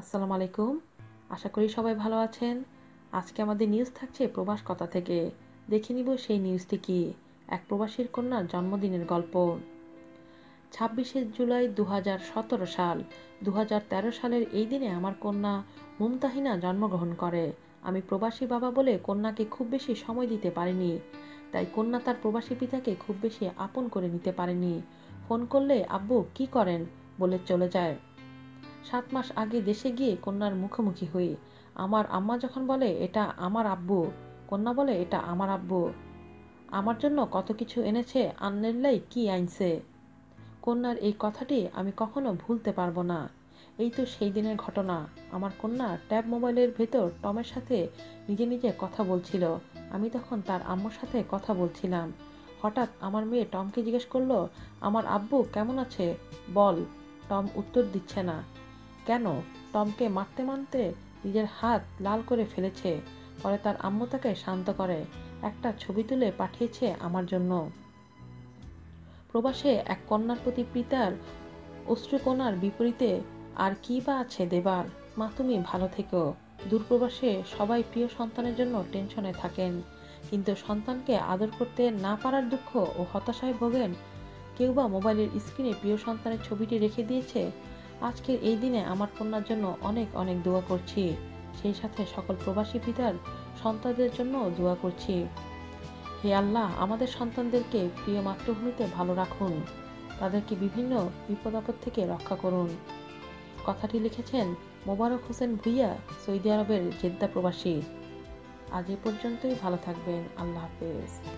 আসসালামু আলাইকুম। আশা করি সবাই ভালো আছেন। আজকে আমাদের নিউজ থাকছে প্রবাস কথা থেকে। দেখে নিব সেই নিউজটি কি। এক প্রবাসীর কন্যার জন্মদিনের গল্প। ছাব্বিশে জুলাই দু হাজার সতেরো সাল দু হাজার তেরো সালের এই দিনে আমার কন্যা মুমতাহিনা জন্মগ্রহণ করে। আমি প্রবাসী বাবা বলে কন্যাকে খুব বেশি সময় দিতে পারিনি, তাই কন্যা তার প্রবাসী পিতাকে খুব বেশি আপন করে নিতে পারেনি। ফোন করলে, আব্বু, কি করেন? বলে চলে যায়। সাত মাস আগে দেশে গিয়ে কন্যার মুখোমুখি হই। আমার আম্মা যখন বলে, এটা আমার আব্বু। কন্যা বলে, এটা আমার আব্বু। আমার জন্য কত কিছু এনেছে, আনলেই কি আইনছে কন্যার এই কথাটি আমি কখনো ভুলতে পারব না। এই তো সেই দিনের ঘটনা। আমার কন্যা ট্যাব মোবাইলের ভেতর টমের সাথে নিজে নিজে কথা বলছিল। আমি তখন তার আম্মুর সাথে কথা বলছিলাম। হঠাৎ আমার মেয়ে টমকে জিজ্ঞেস করল, আমার আব্বু কেমন আছে? বল। টম উত্তর দিচ্ছে না। কেন? টমকে মারতে মারতে নিজের হাত লাল করে ফেলেছে। পরে তার আম্মু তাকে শান্ত করে, একটা ছবি তুলে পাঠিয়েছে আমার জন্য। প্রবাসে এক কন্যার প্রতি পিতার অশ্রুকণার বিপরীতে আর কি বা আছে দেবার? মা, তুমি ভালো থেকো। দূরপ্রবাসে সবাই প্রিয় সন্তানের জন্য টেনশনে থাকেন। কিন্তু সন্তানকে আদর করতে না পারার দুঃখ ও হতাশায় ভোগেন, কেউ বা মোবাইলের স্ক্রিনে প্রিয় সন্তানের ছবিটি রেখে দিয়েছে আজকের এই দিনে আমার কন্যার জন্য অনেক অনেক দোয়া করছি। সেই সাথে সকল প্রবাসী পিতার সন্তানদের জন্য দোয়া করছি। হে আল্লাহ, আমাদের সন্তানদেরকে প্রিয় মাতৃভূমিতে ভালো রাখুন। তাদেরকে বিভিন্ন বিপদ আপদ থেকে রক্ষা করুন। কথাটি লিখেছেন মোবারক হোসেন ভুইয়া, সৌদি আরবের জেদ্দা প্রবাসী। আজ এ পর্যন্তই, ভালো থাকবেন। আল্লাহ হাফেজ।